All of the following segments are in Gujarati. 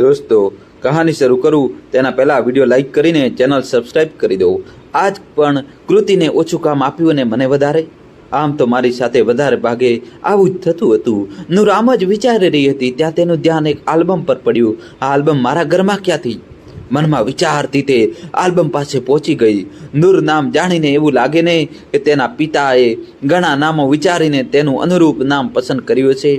દોસ્તો, કહાની શરૂ કરું, તેના પહેલાં વીડિયો લાઈક કરીને ચેનલ સબસ્ક્રાઈબ કરી દઉં આજ પણ કૃતિને ઓછું કામ આપ્યું ને મને વધારે? આમ તો મારી સાથે વધારે ભાગે આવું જ થતું હતું. નૂર આમ જ વિચારી રહી હતી, ત્યાં તેનું ધ્યાન એક આલ્બમ પર પડ્યું. આ આલ્બમ મારા ઘરમાં ક્યાંથી? મનમાં વિચારતી તે આલ્બમ પાસે પહોંચી ગઈ. નૂર નામ જાણીને એવું લાગે ને કે તેના પિતાએ ઘણા નામો વિચારીને તેનું અનુરૂપ નામ પસંદ કર્યું છે.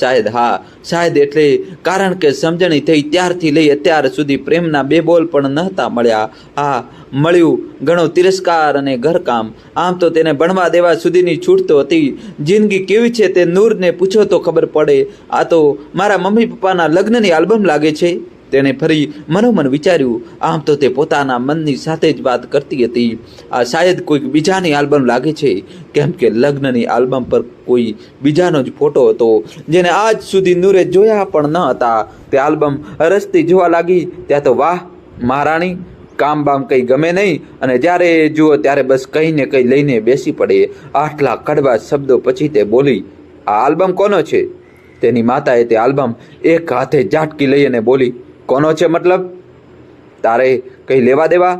શાયદ હા શાયદ એટલે કારણ કે સમજણી થઈ ત્યારથી લઈ અત્યાર સુધી પ્રેમના બે બોલ પણ નહોતા મળ્યા. હા, મળ્યું ઘણો તિરસ્કાર અને ઘરકામ. આમ તો તેને ભણવા દેવા સુધીની છૂટ તો હતી. જિંદગી કેવી છે તે નૂરને પૂછો તો ખબર પડે. આ તો મારા મમ્મી પપ્પાના લગ્નની આલ્બમ લાગે છે. તેણે ફરી મનોમન વિચાર્યું, આમ તો તે પોતાના મનની સાથે જ વાત કરતી હતી. આ શાયદ કોઈક બીજાની આલ્બમ લાગે છે. કેમ કે લગ્નની આલ્બમ પર કોઈ બીજાનો જ ફોટો હતો, જેને આજ સુધી નૂરે જોયા પણ ન હતા. તે આલ્બમ રસ્તી જોવા લાગી. ત્યાં તો વાહ, મહારાણી, કામ બામ કંઈ ગમે નહીં. અને જ્યારે જુઓ ત્યારે બસ કંઈ ને કંઈ લઈને બેસી પડે. આટલા કડવા શબ્દો પછી તે બોલી, આ આલ્બમ કોનો છે? તેની માતાએ તે આલ્બમ એક હાથે ઝાટકી લઈ અને બોલી કોનો છે મતલબ? તારે કંઈ લેવા દેવા?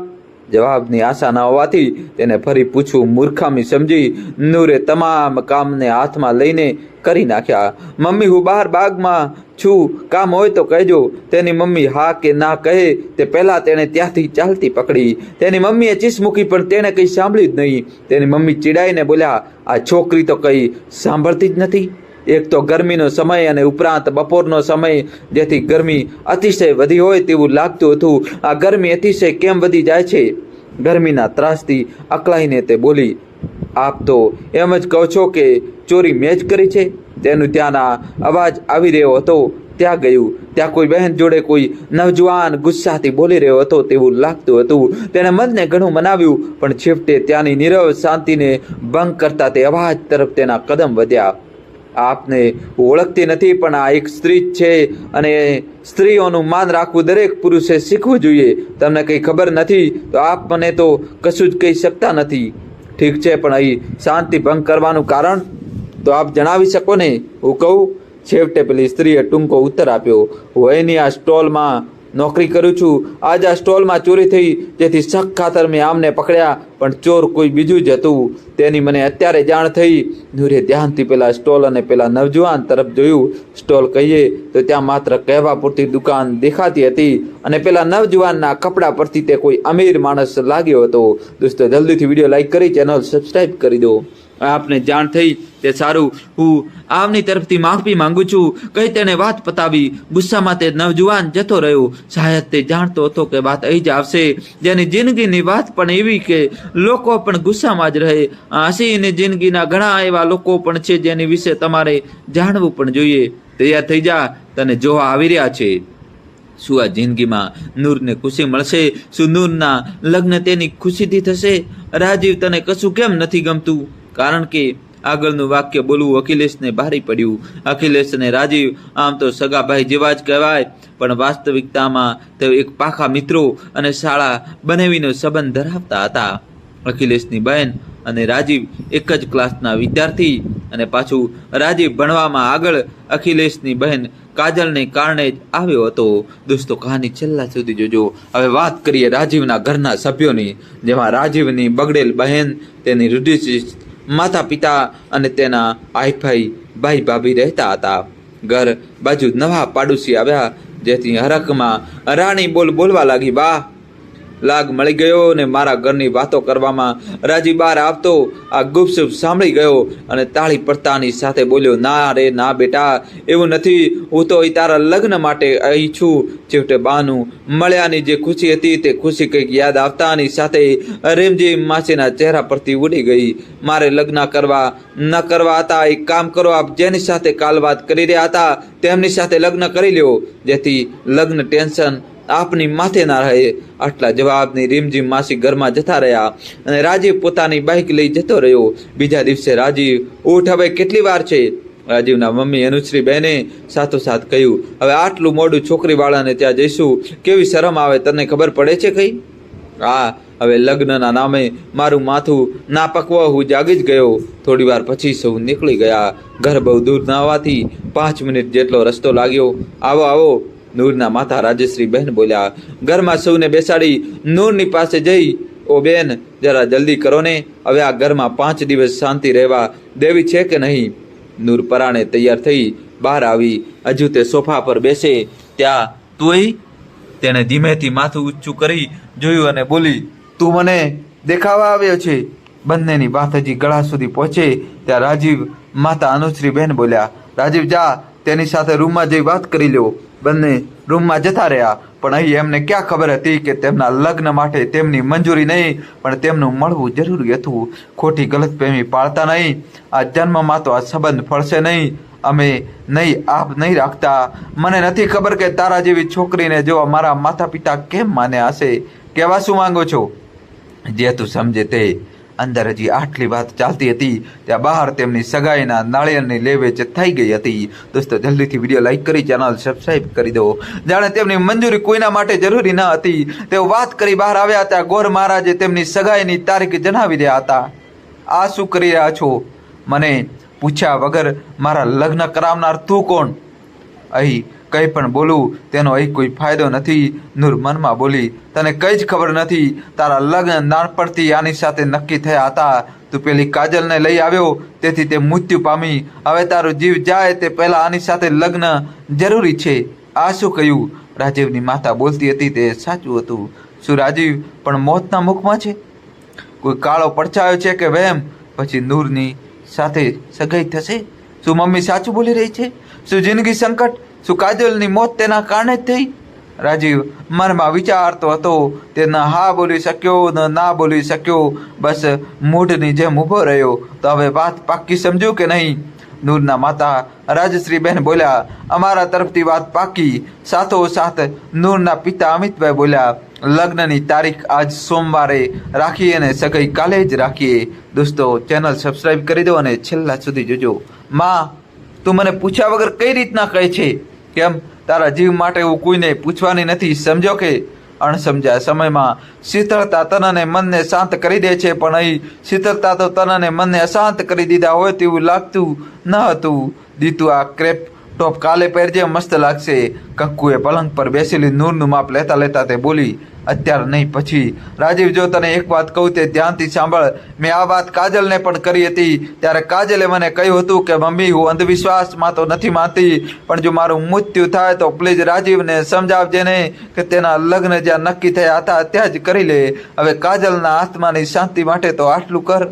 જવાબની આશા ન હોવાથી તેને ફરી પૂછવું મૂર્ખામી સમજી નૂરે તમામ કામને હાથમાં લઈને કરી નાખ્યા. મમ્મી, હું બહાર બાગમાં છું. કામ હોય તો કહેજો. તેની મમ્મી હા કે ના કહે તે પહેલાં તેણે ત્યાંથી ચાલતી પકડી. તેની મમ્મીએ ચીસ મૂકી પણ તેણે કંઈ સાંભળ્યું જ નહીં. તેની મમ્મી ચીડાઈને બોલ્યા, આ છોકરી તો કંઈ સાંભળતી જ નથી. એક તો ગરમીનો સમય અને ઉપરાંત બપોરનો સમય જેથી ગરમી અતિશય વધી હોય તેવું લાગતું હતું. આ ગરમી અતિશય કેમ વધી જાય છે? ગરમીના ત્રાસથી અકળાઈને તે બોલી, આપ તો એમ જ કહો છો કે ચોરી મેં જ કરી છે? તેનું ત્યાંના અવાજ આવી રહ્યો હતો, ત્યાં ગયું. ત્યાં કોઈ બહેન જોડે કોઈ નવજવાન ગુસ્સાથી બોલી રહ્યો હતો તેવું લાગતું હતું. તેણે મનને ઘણું મનાવ્યું, પણ છેવટે ત્યાંની નીરવ શાંતિને ભંગ કરતા તે અવાજ તરફ તેના કદમ વધ્યા. આપને ઓળખતી નથી, પણ આ એક સ્ત્રી જ છે અને સ્ત્રીઓનું માન રાખવું દરેક પુરુષે શીખવું જોઈએ. તમને કંઈ ખબર નથી, તો આપ મને તો કશું જ કહી શકતા નથી. ઠીક છે, પણ અહીં શાંતિ ભંગ કરવાનું કારણ તો આપ જણાવી શકો ને? હું કહું, છેવટે પેલી સ્ત્રીએ ટૂંકો ઉત્તર આપ્યો. વયની આ સ્ટોલમાં નોકરી કરું છું. આજ આ સ્ટોલમાં ચોરી થઈ, જેથી શક ખાતર મેં આમને પકડ્યા, પણ ચોર કોઈ બીજું જ હતું. તેની મને અત્યારે જાણ થઈ. નૂરે ધ્યાનથી પેલા સ્ટોલ અને પેલા નવજુવાન તરફ જોયું. સ્ટોલ કહીએ તો ત્યાં માત્ર કહેવા પૂરતી દુકાન દેખાતી હતી અને પેલા નવજુવાનના કપડા પરથી તે કોઈ અમીર માણસ લાગ્યો હતો. દોસ્તો, જલ્દીથી વીડિયો લાઇક કરી, ચેનલ સબસ્ક્રાઈબ કરી દો. આપને જાણ થઈ તે સારું. હું આવની તરફથી માફી માંગુ છું. કઈ તેને વાત પતાવી. ગુસ્સામાં તે નવજુવાન જતો રહ્યો. શાયદ તે જાણતો હતો કે વાત અહીં જ આવશે. જેની જિંદગીની વાત પણ એવી કે લોકો પણ ગુસ્સામાં જ રહે. હસીની જિંદગીના ઘણા એવા લોકો પણ છે જેની વિશે તમારે જાણવું પણ જોઈએ. તૈયાર થઈ જા. તને જોવા આવી રહ્યા છે. શું આ જિંદગીમાં નૂરને ખુશી મળશે? શું નૂરના લગ્ન તેની ખુશીથી થશે? રાજીવ તને કશું કેમ નથી ગમતું? કારણ કે આગળનું વાક્ય બોલવું અખિલેશને ભારી પડ્યું. અખિલેશ અને રાજીવ, આમ તો સગાભાઈ જેવા જ કહેવાય, પણ વાસ્તવિકતામાં તેઓ એક પાખા મિત્રો અને શાળા બનેવીનો સંબંધ ધરાવતા હતા. અખિલેશની બહેન અને રાજીવ એક જ ક્લાસના વિદ્યાર્થી અને પાછું રાજીવ ભણવામાં આગળ અખિલેશની બહેન કાજલને કારણે જ આવ્યો હતો. દોસ્તો, કહાની છેલ્લા સુધી જોજો. હવે વાત કરીએ રાજીવના ઘરના સભ્યોની, જેમાં રાજીવની બગડેલ બહેન તેની રૂઢિચુસ્ત માતા પિતા અને તેના આઈફાઈ ભાઈ ભાભી રહેતા હતા. ઘર બાજુ નવા પાડોશી આવ્યા, જેથી હરખમાં રાણી બોલ બોલવા લાગી બા લાગ મળી ગયો અને મારા ઘરની વાતો કરવામાં રાજી બહાર આવતો આ ગુપસુપ સાંભળી ગયો અને તાળી પડતાની સાથે બોલ્યો, ના રે, ના બેટા, એવું નથી. હું તો તારા લગ્ન માટે અહીં છું. છેવટે બાનું મળ્યાની જે ખુશી હતી તે ખુશી કંઈક યાદ આવતાની સાથે રેમજી માસીના ચહેરા પરથી ઉડી ગઈ. મારે લગ્ન કરવા, ન કરવા હતા. એક કામ કરો, આપ જેની સાથે કાલ વાત કરી રહ્યા હતા, તેમની સાથે લગ્ન કરી લ્યો. જેથી લગ્ન ટેન્શન આપની માથે ના રહે. આટલા જવાબની રીમઝીમ માસી ઘરમાં જતા રહ્યા અને રાજીવ પોતાની બાઇક લઈ જતો રહ્યો. બીજા દિવસે રાજીવ ઊઠ હવે કેટલી વાર છે? રાજીવના મમ્મી અનુશ્રી બહેને સાથોસાથ કહ્યું, હવે આટલું મોડું છોકરીવાળાને ત્યાં જઈશું. કેવી શરમ આવે, તને ખબર પડે છે કઈ? હા, હવે લગ્નના નામે મારું માથું ના પકવો હું જાગી જ ગયો. થોડી વાર પછી સૌ નીકળી ગયા. ઘર બહુ દૂર ના હોવાથી પાંચ મિનિટ જેટલો રસ્તો લાગ્યો. આવો આવો નૂરના માતા રાજશ્રી બહેન બોલ્યા, ઘરમાં સૌને બેસાડી, નૂરની પાસે જઈ, ઓ બેન, જરા જલ્દી કરો ને, હવે આ ઘરમાં પાંચ દિવસ શાંતિ રહેવા દેવી છે કે નહીં? નૂર પરાણે તૈયાર થઈ બહાર આવી. હજુ તે સોફા પર બેસે, ત્યાં તુંય તેણે ધીમેથી માથું ઊંચું કરી જોયું અને બોલી, તું મને દેખાવા આવ્યો છે. બંનેની વાત હજી ગળા સુધી પહોંચે, ત્યાં રાજીવ માતા અનુશ્રી બહેન બોલ્યા, રાજીવ જા, તેની સાથે રૂમમાં જઈ વાત કરી લ્યો. બંને રૂમમાં જતા રહ્યા. પણ અહીં એમને ક્યાં ખબર હતી કે તેમના લગ્ન માટે તેમની મંજૂરી નહીં, પણ તેમનું મળવું જરૂરી હતું. ખોટી ગલત પ્રેમી પાળતા નહીં. આ જન્મમાં તો આ સંબંધ ફળશે નહીં. અમે નહીં, આપ નહીં રાખતા. મને નથી ખબર કે તારા જેવી છોકરીને જો મારા માતા પિતા કેમ માન્યા હશે? કહેવા શું માંગો છો? જે તું સમજે તે. અંદર હજી આટલી વાત ચાલતી હતી, ત્યાં બહાર તેમની સગાઈના નાળિયેરની લેવેચ થઈ ગઈ હતી. દોસ્તો, જલ્દીથી વીડિયો લાઈક કરી, ચેનલ સબસ્ક્રાઈબ કરી દો. જાણે તેમની મંજૂરી કોઈના માટે જરૂરી ન હતી. તેઓ વાત કરી બહાર આવ્યા હતા, ગોર મહારાજે તેમની સગાઈની તારીખ જણાવી રહ્યા હતા. આ શું કરી રહ્યા છો? મને પૂછ્યા વગર, મારા લગ્ન કરાવનાર તું કોણ? અહીં કંઈ પણ બોલું, તેનો અહીં કોઈ ફાયદો નથી. નૂર મનમાં બોલી, તને કંઈ જ ખબર નથી. તારા લગ્ન નાનપણથી આની સાથે નક્કી થયા હતા. તું પેલી કાજલને લઈ આવ્યો, તેથી તે મૃત્યુ પામી. હવે તારો જીવ જાય તે પહેલાં આની સાથે લગ્ન જરૂરી છે. આ શું કહ્યું? રાજીવની માતા બોલતી હતી, તે સાચું હતું. શું રાજીવ, પણ મોતના મુખમાં છે? કોઈ કાળો પડછાયો છે કે વહેમ પછી નૂરની સાથે સગાઈ થશે? શું મમ્મી સાચું બોલી રહી છે? શું જિંદગી સંકટ? શું કાજલની મોત તેના કારણે જ થઈ? રાજીવ, મનમાં વિચારતો હતો, તે ન હા બોલી શક્યો, ન ના બોલી શક્યો, બસ મૂઢની જેમ ઊભો રહ્યો. તો હવે વાત પાક્કી સમજ્યું કે નહીં? નૂરના માતા રાજશ્રી બહેન બોલ્યા, અમારા તરફથી વાત પાકી સાથોસાથ નૂરના પિતા અમિતભાઈ બોલ્યા, લગ્નની તારીખ આજ સોમવારે રાખીએ અને સગાઈ કાલે જ રાખીએ. દોસ્તો, ચેનલ સબસ્ક્રાઈબ કરી દો અને છેલ્લા સુધી જોજો. માં તું મને પૂછ્યા વગર કઈ રીતના કહે છે? કેમ? તારા જીવ માટે હું કોઈને પૂછવાની નથી, સમજો કે અણસમજ્યા સમયમાં શીતળતા તનને મનને શાંત કરી દે છે, પણ અહીં શીતળતા તો તનને મનને અશાંત કરી દીધા હોય તેવું લાગતું ન હતું. દીતું, આ ક્રેપ ટોપ કાલે પહેરજે, મસ્ત લાગશે. કંકુએ પલંગ પર બેસેલી નૂરનું માપ લેતા લેતા તે બોલી અત્યારે નહીં, પછી રાજીવ, જો તને એક વાત કહું તે ધ્યાનથી સાંભળ. મેં આ વાત કાજલને પણ કરી હતી. ત્યારે કાજલે મને કહ્યું હતું કે, મમ્મી, હું અંધવિશ્વાસમાં તો નથી માનતી, પણ જો મારું મૃત્યુ થાય તો પ્લીઝ રાજીવને સમજાવજે ને કે તેના લગ્ન જ્યાં નક્કી થયા હતા ત્યાં જ કરી લે. હવે કાજલના આત્માની શાંતિ માટે તો આટલું કર.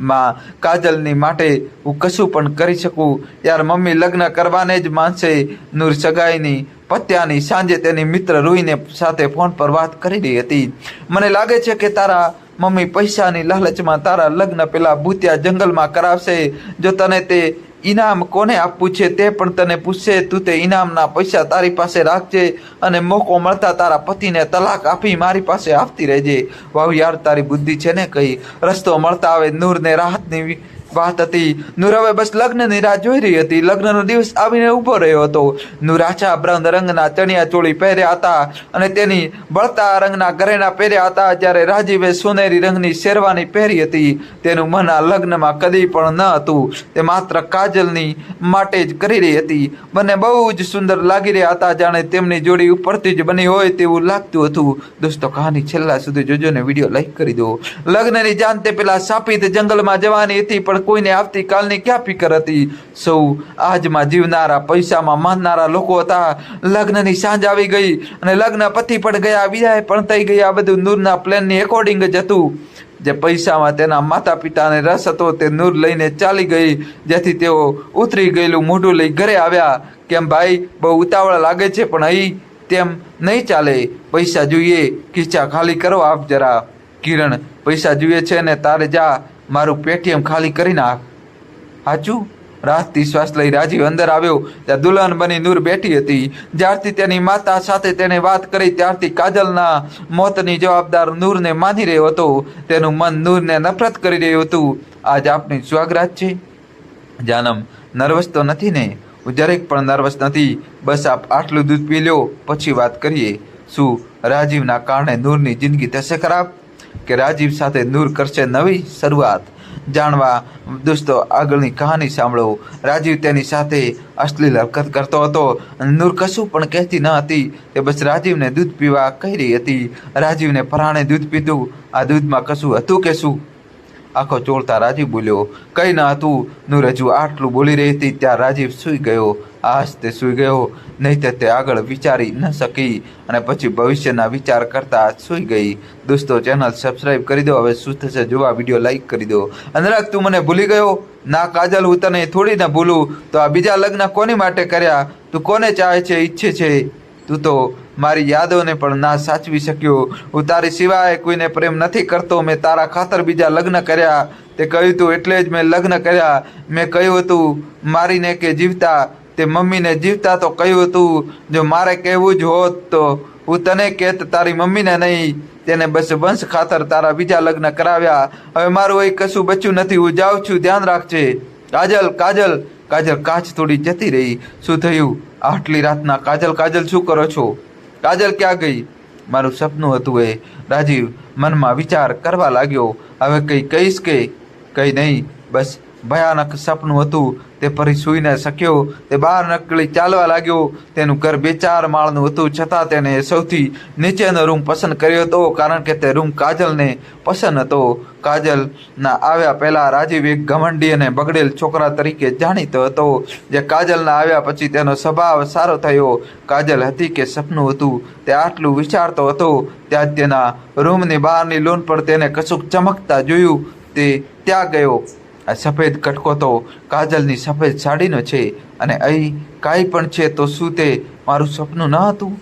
માં, કાજલની માટે હું કશું પણ કરી શકું. યાર, મમ્મી, લગ્ન કરવાને જ માનશે નૂર સગાઈની. પત્યાની સાંજે તેની મિત્ર રૂહીને સાથે ફોન પર વાત કરી રહી હતી. મને લાગે છે કે તારા મમ્મી પૈસાની લાલચમાં તારા લગ્ન પેલા ભૂતિયા જંગલમાં કરાવશે. જો તને તે ઇનામ કોને આપવું છે તે પણ તને પૂછશે. તું તે ઇનામના પૈસા તારી પાસે રાખજે અને મોકો મળતા તારા પતિને તલાક આપી મારી પાસે આપતી રહેજે. વાવ યાર, તારી બુદ્ધિ છે ને કહી રસ્તો મળતા આવે, નૂરને રાહતની વાત હતી. નુરાવે બસ લગ્નની રાહ જોઈ રહી હતી. લગ્નનો દિવસ આવીને ઊભો રહ્યો હતો. નૂર આછા બ્રાઉન રંગના ચણિયા ચોળી પહેર્યા હતા અને તેની બળતા રંગના ઘરેણા પહેર્યા હતા જ્યારે રાજીવે સોનેરી રંગની શેરવાની પહેરી હતી. તેનું મન આ લગ્નમાં કદી પણ ન હતું. તે માત્ર કાજલની માટે જ કરી રહી હતી. બંને બહુ જ સુંદર લાગી રહ્યા હતા. જાણે તેમની જોડી ઉપરથી જ બની હોય તેવું લાગતું હતું. દોસ્તો, કહાની છેલ્લા સુધી જોજો ને વીડિયો લાઈક કરી દો. લગ્નની જાન તે પેલા સાપિત જંગલમાં જવાની હતી, પણ કોઈને આવતીકાલની ક્યાં ફિકર હતી? સૌ આજમાં જીવનારા, પૈસામાં માનનારા લોકો હતા. લગ્નની સાંજ આવી ગઈ અને લગ્ન પતિ પણ ગયા, વિદાય પણ થઈ ગયા આ બધું નૂરના પ્લેનની એકોર્ડિંગ જ હતું. જે પૈસામાં તેના માતા પિતાને રસ હતો તે નૂર લઈને ચાલી ગઈ, જેથી તેઓ ઉતરી ગયેલું મોઢું લઈ ઘરે આવ્યા. કેમ ભાઈ, બહુ ઉતાવળ લાગે છે, પણ અહીં તેમ નહીં ચાલે. પૈસા જોઈએ, ખીચા ખાલી કરો આપ જરા. કિરણ, પૈસા જોઈએ છે ને તારે જા. મારું પેટીએમ ખાલી કરી નાખ. હાચું રાતથી શ્વાસ લઈ રાજીવ અંદર આવ્યો. ત્યાં દુલ્હન બની નૂર બેઠી હતી. જ્યારથી તેની માતા સાથે તેણે વાત કરી, ત્યારથી કાજલના મોતની જવાબદાર નૂરને માની રહ્યો હતો. તેનું મન નૂરને નફરત કરી રહ્યું હતું. આજ આપની સ્વાગરાત છે. જાનમ, નર્વસ તો નથી ને? હું જરાક પણ નર્વસ નથી. બસ આપ આટલું દૂધ પી લો પછી વાત કરીએ. શું રાજીવના કારણે નૂરની જિંદગી થશે ખરાબ કે રાજીવ સાથે નૂર કરશે નવી શરૂઆત. જાણવા દોસ્તો, આગળની કહાની સાંભળો. રાજીવ તેની સાથે અશ્લીલ હરકત કરતો હતો. નૂર કશું પણ કહેતી ન હતી. તે બસ રાજીવને દૂધ પીવા કહી રહી હતી. રાજીવને પરાણે દૂધ પીધું. આ દૂધમાં કશું હતું કે શું? આખો ચોળતા રાજીવ બોલ્યો, કંઈ ન હતું. નૂર હજુ આટલું બોલી રહી હતી, ત્યાં રાજીવ સૂઈ ગયો. આજ તે સૂઈ ગયો નહીં તે આગળ વિચારી ન શકી અને પછી ભવિષ્યના વિચાર કરતા સૂઈ ગઈ. દોસ્તો ચેનલ સબસ્ક્રાઈબ કરી દો. હવે શું થશે જોવા વીડિયો લાઈક કરી દો. અનુરાગ, તું મને ભૂલી ગયો? ના, કાજલ, હું તને થોડી ના ભૂલું. તો આ બીજા લગ્ન કોની માટે કર્યા? તું કોને ચાહે છે, ઈચ્છે છે? તું તો મારી યાદોને પણ ના સાચવી શક્યો. હું તારી સિવાય કોઈને પ્રેમ નથી કરતો. મેં તારા ખાતર બીજા લગ્ન કર્યા. તે કહ્યું હતું એટલે જ મેં લગ્ન કર્યા. મેં કહ્યું હતું મારીને કે જીવતા તે મમ્મીને જીવતા તો કહ્યું હતું જો મારે કહેવું જ હોત તો હું તને કહેત તારી મમ્મીને નહીં, તેને બસ વંશ ખાતર તારા બીજા લગ્ન કરાવ્યા. હવે મારું એ કશું બચ્યું નથી, હું જાઉં છું, ધ્યાન રાખજે. કાજલ કાજલ. કાજલ, કાચ થોડી જતી રહી. શું થયું? આટલી રાતના કાજલ કાજલ શું કરો છો? કાજલ ક્યાં ગઈ? મારું સપનું હતું એ. રાજીવ, મનમાં વિચાર કરવા લાગ્યો. હવે કંઈ કહીશ કે? કંઈ નહીં, બસ ભયાનક સપનું હતું. તે ફરી સૂઈ ન શક્યો, તે બહાર નકળી ચાલવા લાગ્યો. તેનું ઘર બે ચાર માળનું હતું, છતાં તેને સૌથી નીચેનો રૂમ પસંદ કર્યો હતો, કારણ કે તે રૂમ કાજલને પસંદ હતો. કાજલના આવ્યા પહેલાં રાજીવ એક ઘમંડી અને બગડેલ છોકરા તરીકે જાણીતો હતો, જે કાજલના આવ્યા પછી તેનો સ્વભાવ સારો થયો. કાજલ હતી કે સપનું હતું, તે આટલું વિચારતો હતો. ત્યાં તેના રૂમની બહારની લોન પર તેને કશુંક ચમકતા જોયું, તે ત્યાં ગયો. આ સફેદ કટકો તો કાજલની સફેદ સાડીનો છે અને અહીં કાંઈ પણ છે તો શું તે મારું સપનું ન હતું?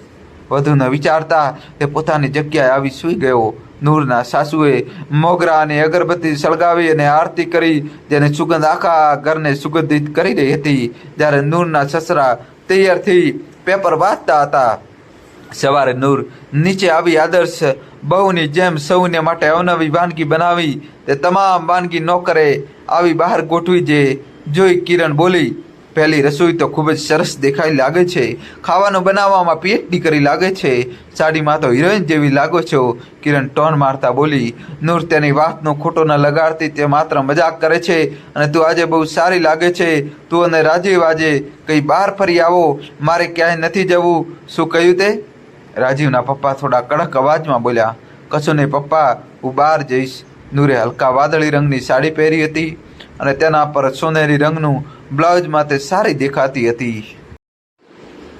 વધુ ન વિચારતા તે પોતાની જગ્યાએ આવી સૂઈ ગયો. નૂરના સાસુએ મોગરા અને અગરબત્તી સળગાવી અને આરતી કરી, જેને સુગંધ આખા ઘરને સુગંધિત કરી રહી હતી. જ્યારે નૂરના સસરા તૈયારથી પેપર વાંચતા હતા, સવારે નૂર નીચે આવી આદર્શ બહુની જેમ સૌને માટે અવનવી વાનગી બનાવી. તે તમામ વાનગી નોકરે આવી બહાર ગોઠવી જે જોઈ કિરણ બોલી, પહેલી રસોઈ તો ખૂબ જ સરસ દેખાઈ લાગે છે. ખાવાનું બનાવવામાં પીએચડી કરી લાગે છે. સાડીમાં તો હિરોઈન જેવી લાગો છો. કિરણ ટોન મારતા બોલી, નૂર તેની વાતનો ખોટો ન લગાડતી, તે માત્ર મજાક કરે છે અને તું આજે બહુ સારી લાગે છે. તું અને રાજીવ આજે કંઈ બહાર ફરી આવો. મારે ક્યાંય નથી જવું. શું કહ્યું તે? રાજીવના પપ્પા થોડા કડક અવાજમાં બોલ્યા, કશું નહીં પપ્પા, હું બહાર જઈશ. નૂરે હલકા વાદળી રંગની સાડી પહેરી હતી અને તેના પર સોનેરી રંગનું બ્લાઉઝ માથે સારી દેખાતી હતી.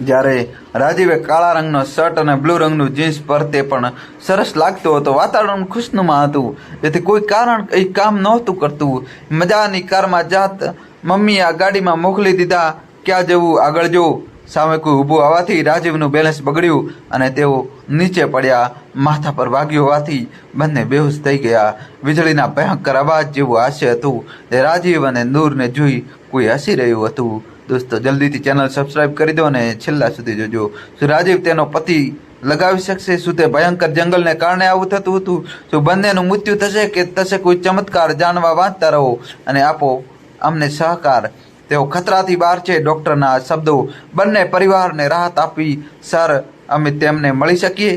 જ્યારે રાજીવે કાળા રંગનો શર્ટ અને બ્લુ રંગનું જીન્સ પર તે પણ સરસ લાગતો હતો. વાતાવરણ ખુશનુમા હતું. જેથી કોઈ કારણ એ કામ નહોતું કરતું. મજાની કારમાં જાત મમ્મી આ ગાડીમાં મોકલી દીધા. ક્યાં જવું? આગળ જો સામે કોઈ ઊભું આવવાથી રાજીવનું બેલેન્સ બગડ્યું અને તેઓ નીચે પડ્યા, માથા પર વાગ્યો હોવાથી બંને બેહોશ થઈ ગયા. વીજળીના ભયંકર અવાજ જેવું હાસ્ય હતું. તે રાજીવ અને નૂરને જોઈ કોઈ હસી રહ્યું હતું. દોસ્તો, જલ્દીથી ચેનલ સબસ્ક્રાઈબ કરી દો અને છેલ્લા સુધી જોજો. શું રાજીવ તેનો પતિ લગાવી શકશે? શું તે ભયંકર જંગલને કારણે આવું થતું હતું? શું બંનેનું મૃત્યુ થશે કે થશે કોઈ ચમત્કાર જાણવા વાંચતા રહો અને આપો અમને સહકાર? તેઓ ખતરાથી બહાર છે. ડૉક્ટરના શબ્દો બંને પરિવારને રાહત આપી, સર, અમે તેમને મળી શકીએ?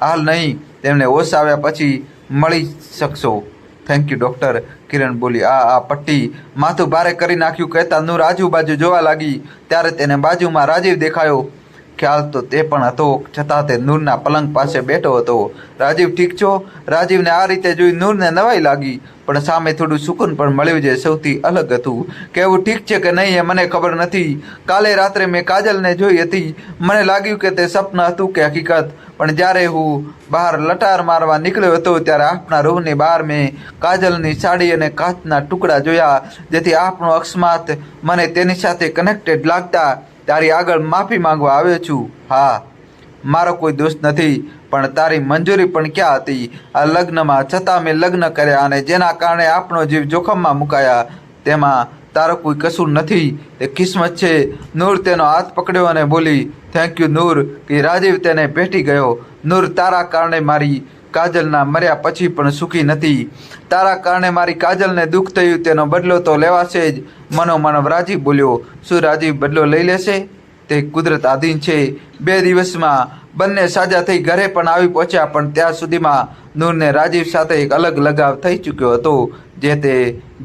હાલ નહીં, તેમને હોશ આવ્યા પછી મળી શકશો. થેન્ક યુ ડૉક્ટર કિરણ બોલી, આ આ પટ્ટી માથું ભારે કરી નાખ્યું, કહેતા નૂર આજુબાજુ જોવા લાગી. ત્યારે તેને બાજુમાં રાજીવ દેખાયો. ખ્યાલ તો તે પણ હતો. છતાં તે નૂરના પલંગ પાસે બેઠો હતો. રાજીવ ઠીક છો? રાજીવને આ રીતે જોઈ નૂરને નવાઈ લાગી. પણ સામે થોડું સુકૂન પણ મળ્યું જે સૌથી અલગ હતું. કે એવું ઠીક છે કે નહીં એ મને ખબર નથી. કાલે રાત્રે મેં કાજલને જોઈ હતી. મને લાગ્યું કે તે સપન હતું કે હકીકત. પણ જ્યારે હું બહાર લટાર મારવા નીકળ્યો હતો ત્યારે આપણા રૂમની બહાર મેં કાજલની સાડી અને કાચના ટુકડા જોયા. જેથી આપનો અકસ્માત મને તેની સાથે કનેક્ટેડ લાગતા તારી આગળ માફી માંગવા આવ્યો છું. હા, મારો કોઈ દોષ નથી, પણ તારી મંજૂરી પણ ક્યાં હતી? આ લગ્નમાં છતાં મેં લગ્ન કર્યા અને જેના કારણે આપણો જીવ જોખમમાં મુકાયા, તેમાં તારો કોઈ કસૂર નથી. તે કિસ્મત છે. નૂર તેનો હાથ પકડ્યો અને બોલી થેન્ક યુ નૂર, કે રાજીવ તેને ભેટી ગયો. નૂર તારા કારણે મારી કાજલના મર્યા પછી પણ સુખી નથી. તારા કારણે મારી કાજલને દુઃખ થયું, તેનો બદલો તો લેવાશે જ. મનોમન રાજીવ બોલ્યો, શું રાજીવ બદલો લઈ લેશે? તે કુદરત આધીન છે. બે દિવસમાં બંને સાજા થઈ ઘરે પણ આવી પહોંચ્યા, પણ ત્યાં સુધીમાં નૂરને રાજીવ સાથે એક અલગ લગાવ થઈ ચૂક્યો હતો, જે તે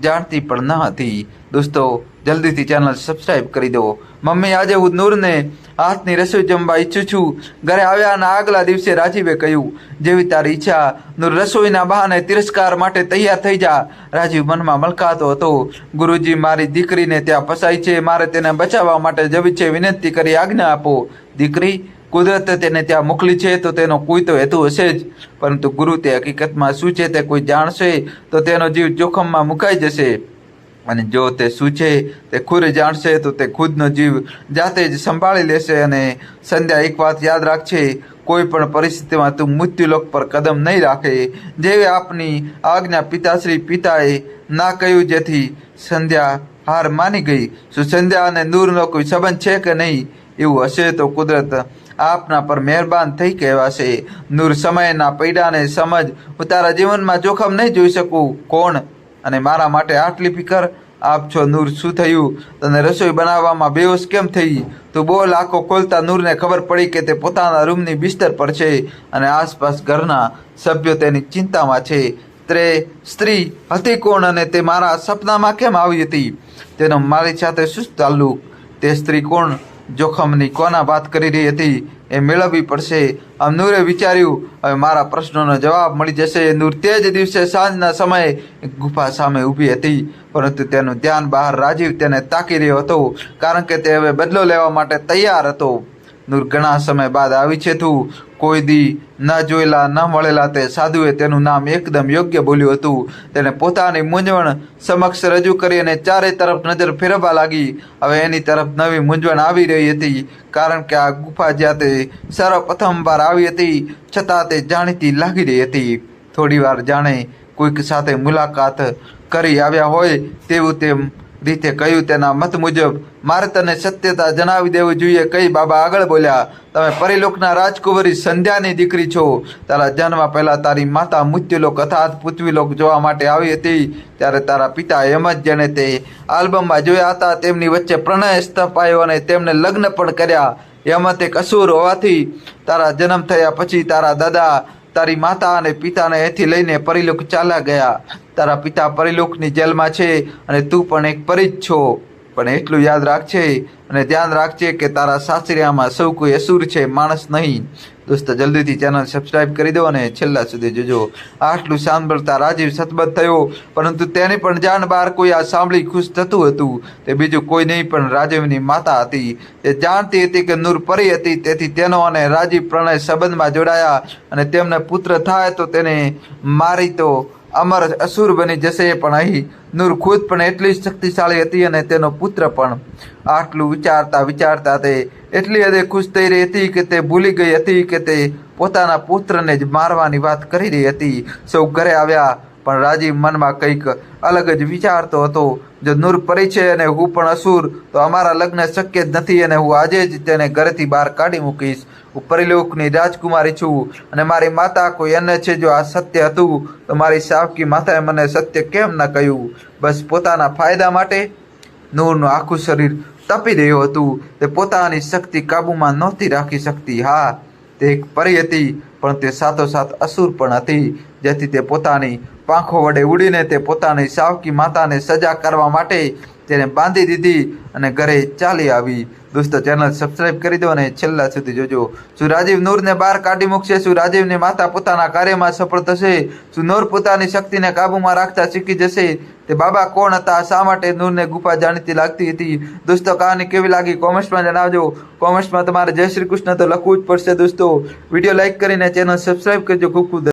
જાણતી પણ ન હતી. દોસ્તો, જલ્દીથી ચેનલ સબસ્ક્રાઈબ કરી દો. મમ્મી, આજે હું નૂરને હાથની રસોઈ જમવા ઈચ્છું છું. ઘરે આવ્યાના આગલા દિવસે રાજીવે કહ્યું, જેવી તારી ઈચ્છા રસોઈના બહાને તિરસ્કાર માટે તૈયાર થઈ જા. રાજીવ મનમાં મલકાતો હતો. ગુરુજી, મારી દીકરીને ત્યાં ફસાઈ છે. મારે તેને બચાવવા માટે જવી છે. વિનંતી કરી આજ્ઞા આપો. દીકરી, કુદરતે તેને ત્યાં મોકલી છે, તો તેનો કોઈ તો હેતુ હશે જ. પરંતુ ગુરુ તે હકીકતમાં શું છે તે કોઈ જાણશે, તો તેનો જીવ જોખમમાં મુકાઈ જશે. અને જો તે છે તે ખુદ જાણશે, તો તે ખુદનો જીવ જાતે જ સંભાળી લેશે અને સંધ્યા એક વાત યાદ રાખશે કોઈ પણ પરિસ્થિતિમાં તું મૃત્યુલોક પર કદમ નહીં રાખે. જેવી આપની આજ્ઞા પિતાશ્રી પિતાએ ના કહ્યું, જેથી સંધ્યા હાર માની ગઈ. શું સંધ્યા અને નૂરનો કોઈ સંબંધ છે કે નહીં? એવું હશે તો કુદરત આપના પર મહેરબાન થઈ કહેવાશે. નૂર સમયના પૈડાને સમજ, હું તારા જીવનમાં જોખમ નહીં જોઈ શકું. કોણ? અને મારા માટે આટલી ફિકર? આપ છો નૂર, શું થયું? તને રસોઈ બનાવવામાં બેહોશ કેમ થઈ? તું બોલ આંખો ખોલતા નૂરને ખબર પડી કે તે પોતાના રૂમની બિસ્તર પર છે અને આસપાસ ઘરના સભ્યો તેની ચિંતામાં છે. તે સ્ત્રી હતી કોણ અને તે મારા સપનામાં કેમ આવી હતી? તેનો મારી સાથે શું તાલ્લુક? તે સ્ત્રી કોણ? જોખમની કોના વાત કરી રહી હતી એ મેળવવી પડશે. આમ નૂરે વિચાર્યું, હવે મારા પ્રશ્નોનો જવાબ મળી જશે. નૂર તે જ દિવસે સાંજના સમયે ગુફા સામે ઊભી હતી, પરંતુ તેનું ધ્યાન બહાર રાજીવ તેને તાકી રહ્યો હતો, કારણ કે તે હવે બદલો લેવા માટે તૈયાર હતો. નૂર ઘણા સમય બાદ આવી છે તું કોઈ દી ન જોયેલા, ન મળેલા તે સાધુએ તેનું નામ એકદમ યોગ્ય બોલ્યું હતું. તેને પોતાની મૂંઝવણ સમક્ષ રજૂ કરી અને ચારે તરફ નજર ફેરવવા લાગી. હવે એની તરફ નવી મૂંઝવણ આવી રહી હતી, કારણ કે આ ગુફા જ્યાં તે સર્વપ્રથમ વાર આવી હતી, છતાં તે જાણીતી લાગી રહી હતી. થોડી વાર જાણે કોઈક સાથે મુલાકાત કરી આવ્યા હોય તેવું તેમ રીતે કહ્યું તેના મત મુજબ, મારે તને સત્યતા જણાવી દેવું જોઈએ. કઈ બાબા આગળ બોલ્યા, તમે પરિલોકના રાજકુંવરી સંધ્યાની દીકરી છો. તારા જન્મ પહેલા તારી માતા મૃત્યુલોક અર્થાત પૃથ્વીલોક જોવા માટે આવી હતી. ત્યારે તારા પિતા એમ જ જેણે તે આલ્બમમાં જોયા હતા, તેમની વચ્ચે પ્રણય સ્થપાયો અને તેમને લગ્ન પણ કર્યા. એમાં તે કસૂર હોવાથી તારા જન્મ થયા પછી તારા દાદા, તારી માતા અને પિતાને એથી લઈને પરિલોક ચાલ્યા ગયા. તારા પિતા પરિલોકની જેલમાં છે અને તું પણ એક પરી જ છો. પણ એટલું યાદ રાખજે અને ધ્યાન રાખજે કે તારા સાસરિયામાં સૌ કોઈ અસુર છે, માણસ નહીં. દોસ્તો, જલ્દીથી ચેનલ સબસ્ક્રાઇબ કરી દો અને છેલ્લા સુધી જોજો. આટલું સાંભળતા રાજીવ સતબત થયો, પરંતુ તેની પણ જાણ બહાર કોઈ આ સાંભળી ખુશ થતું હતું. તે બીજું કોઈ નહીં, પણ રાજીવની માતા હતી. તે જાણતી હતી કે નૂર પરી હતી, તેથી તેનો અને રાજીવ પ્રણય સંબંધમાં જોડાયા અને તેમને પુત્ર થાય તો તેને મારી તો અમર અસુર બની જશે પણ અહીં. નૂર ખુદ પણ એટલી જ શક્તિશાળી હતી અને તેનો પુત્ર પણ. આટલું વિચારતા વિચારતા તે એટલી હદે ખુશ થઈ રહી હતી કે તે ભૂલી ગઈ હતી કે તે પોતાના પુત્રને જ મારવાની વાત કરી રહી હતી. સૌ ઘરે આવ્યા, પણ રાજીવ મનમાં કંઈક અલગ જ વિચારતો હતો. જો નૂર પરી છે અને હું પણ અસુર, તો અમારા લગ્ન શક્ય જ નથી અને હું આજે જ તેને ઘરેથી બહાર કાઢી મૂકીશ. હું પરિલોકની રાજકુમારી છું અને મારી માતા કોઈ અન્ય છે જો આ સત્ય હતું, તો મારી સાવકી માતાએ મને સત્ય કેમ ન કહ્યું? બસ પોતાના ફાયદા માટે નૂરનું આખું શરીર તપી રહ્યું હતું. તે પોતાની શક્તિ કાબૂમાં નહોતી રાખી શકતી. હા, તે એક પરી હતી, પણ તે સાથોસાથ અસુર પણ હતી, જેથી તે પોતાની પાંખો વડે ઉડીને તે પોતાની સાવકી માતાને સજા કરવા માટે તેને બાંધી દીધી અને ઘરે ચાલી આવી. દોસ્તો ચેનલ સબસ્ક્રાઇબ કરી દો અને છેલ્લા સુધી જોજો. શું રાજીવ નૂરને બહાર કાઢી મૂકશે? શું રાજીવની માતા પોતાના કાર્યમાં સફળ થશે? શું નૂર પોતાની શક્તિને કાબૂમાં રાખતા શીખી જશે? તે બાબા કોણ હતા? શા માટે નૂરને ગુફા જાણીતી લાગતી હતી? દોસ્તો, કહાની કેવી લાગી? કોમેન્ટ્સમાં જણાવજો. કોમેન્ટ્સમાં તમારે જય શ્રી કૃષ્ણ તો લખવું જ પડશે દોસ્તો. વીડિયો લાઇક કરીને ચેનલ સબસ્ક્રાઇબ કરજો. ખૂબ ખૂબ